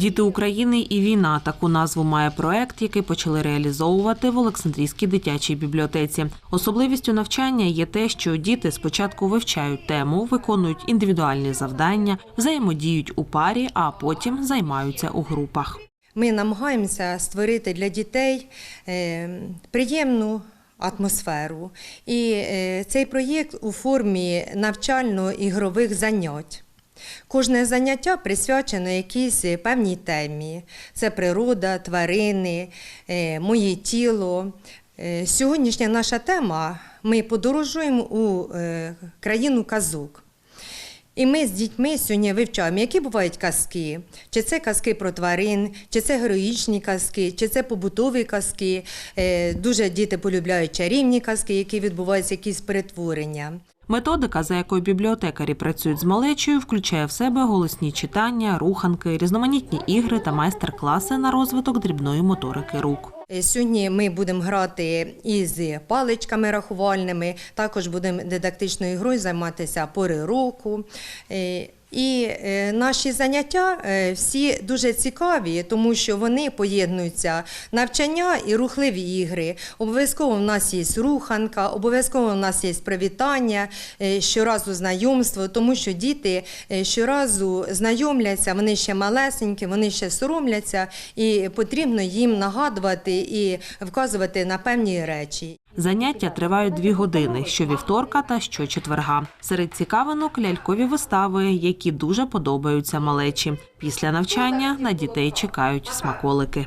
Діти України і війна таку назву має проект, який почали реалізовувати в Олександрійській дитячій бібліотеці. Особливістю навчання є те, що діти спочатку вивчають тему, виконують індивідуальні завдання, взаємодіють у парі, а потім займаються у групах. Ми намагаємося створити для дітей е, приємну атмосферу. І е, цей проєкт у формі навчально-ігрових занять. Кожне заняття присвячено якійсь певній темі. Це природа, тварини, е, моє тіло. Е, Сьогоднішня наша тема ми подорожуємо у е, країну казок. І ми з дітьми сьогодні вивчаємо, які бувають казки, чи це казки про тварин, чи це героїчні казки, чи це побутові казки. Е, Дуже діти полюбляють чарівні казки, які відбуваються якісь перетворення. Методика, за якою бібліотекарі працюють з малечою, включає в себе голосні читання, руханки, різноманітні ігри та майстер-класи на розвиток дрібної моторики рук. Е, Сьогодні ми будемо грати із паличками рахувальними, також будемо дидактичною грою займатися пори року. І е, наші заняття е, всі дуже цікаві, тому що вони поєднуються навчання і рухливі ігри. Обов'язково в нас є руханка, обов'язково в нас є привітання, е, щоразу знайомство, тому що діти щоразу знайомляться, вони ще малесенькі, вони ще соромляться, і потрібно їм нагадувати і вказувати на певні речі. Заняття тривають дві години щовівторка та щочетверга. Серед цікавинок лялькові вистави, які дуже подобаються малечі. Після навчання на дітей чекають смаколики.